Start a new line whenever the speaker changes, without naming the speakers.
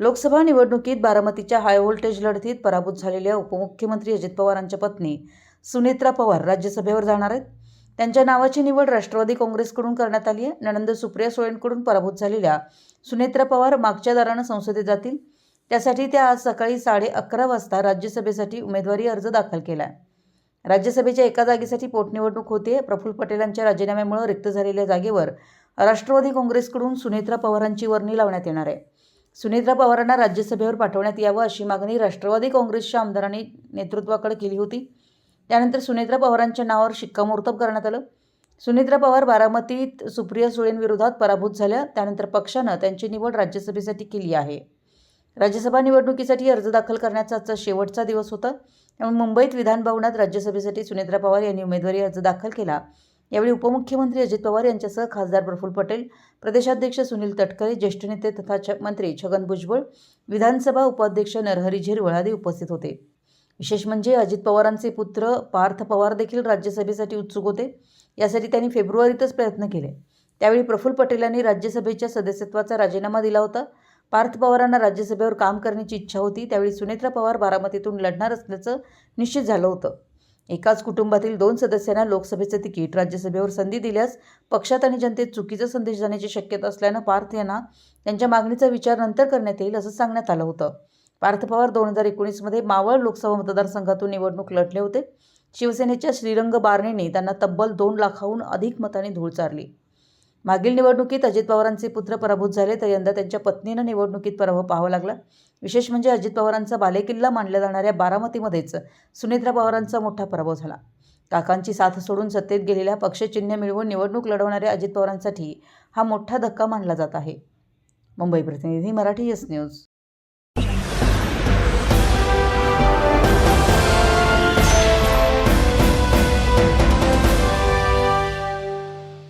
लोकसभा निवडणुकीत बारामतीच्या high voltage लढतीत पराभूत झालेल्या उपमुख्यमंत्री अजित पवारांच्या पत्नी सुनेत्रा पवार राज्यसभेवर जाणार आहेत. त्यांच्या नावाची निवड राष्ट्रवादी काँग्रेसकडून करण्यात आली आहे. नणंद सुप्रिया सोळेंकडून पराभूत झालेल्या सुनेत्रा पवार मागच्या दारानं संसदेत जातील. त्यासाठी त्या आज सकाळी साडे अकरा वाजता राज्यसभेसाठी उमेदवारी अर्ज दाखल केला आहे राज्यसभेच्या एका जागेसाठी पोटनिवडणूक होते. प्रफुल्ल पटेलांच्या राजीनाम्यामुळे रिक्त झालेल्या जागेवर राष्ट्रवादी काँग्रेसकडून सुनेत्रा पवारांची वर्णी लावण्यात येणार आहे. सुनेत्रा पवारांना राज्यसभेवर पाठवण्यात यावं अशी मागणी राष्ट्रवादी काँग्रेसच्या आमदारांनी नेतृत्वाकडे केली होती. त्यानंतर सुनेत्रा पवारांच्या नावावर शिक्कामोर्तब करण्यात आलं. सुनेत्रा पवार बारामतीत सुप्रिया सुळेंविरोधात पराभूत झाल्या. त्यानंतर पक्षानं त्यांची निवड राज्यसभेसाठी केली आहे. राज्यसभा निवडणुकीसाठी अर्ज दाखल करण्याचा आजचा शेवटचा दिवस होता. त्यामुळे मुंबईत विधानभवनात राज्यसभेसाठी सुनेत्रा पवार यांनी उमेदवारी अर्ज दाखल केला. यावेळी उपमुख्यमंत्री अजित पवार यांच्यासह खासदार प्रफुल्ल पटेल प्रदेशाध्यक्ष सुनील तटकरे ज्येष्ठ नेते तथा छ मंत्री छगन भुजबळ विधानसभा उपाध्यक्ष नरहरी झिरवळ आदी उपस्थित होते. विशेष म्हणजे अजित पवारांचे पुत्र पार्थ पवार देखील राज्यसभेसाठी उत्सुक होते. यासाठी त्यांनी फेब्रुवारीतच प्रयत्न केले. त्यावेळी प्रफुल्ल पटेल यांनी राज्यसभेच्या सदस्यत्वाचा राजीनामा दिला होता. पार्थ पवारांना राज्यसभेवर काम करण्याची इच्छा होती. त्यावेळी सुनेत्रा पवार बारामतीतून लढणार असल्याचं निश्चित झालं होतं. एकाच कुटुंबातील दोन सदस्यांना लोकसभेचं तिकीट राज्यसभेवर संधी दिल्यास पक्षात आणि जनतेत चुकीचा संदेश जाण्याची शक्यता असल्यानं पार्थ यांना त्यांच्या मागणीचा विचार नंतर करण्यात येईल असं सांगण्यात आलं होतं. पार्थ पवार दोन हजार एकोणीसमध्ये मावळ लोकसभा मतदारसंघातून निवडणूक लढले होते. शिवसेनेच्या श्रीरंग बारणेने त्यांना तब्बल दोन लाखाहून अधिक मतांनी धूळ चारली. मागील निवडणुकीत अजित पवारांचे पुत्र पराभूत झाले तर यंदा त्यांच्या पत्नीनं निवडणुकीत पराभव पाहावा लागला. विशेष म्हणजे अजित पवारांचा बालेकिल्ला मानल्या जाणाऱ्या बारामतीमध्येच सुनेत्रा पवारांचा मोठा पराभव झाला. काकांची साथ सोडून सत्तेत गेलेल्या पक्षचिन्ह मिळवून निवडणूक लढवणाऱ्या अजित पवारांसाठी हा मोठा धक्का मानला जात आहे. मुंबई प्रतिनिधी मराठी एस न्यूज.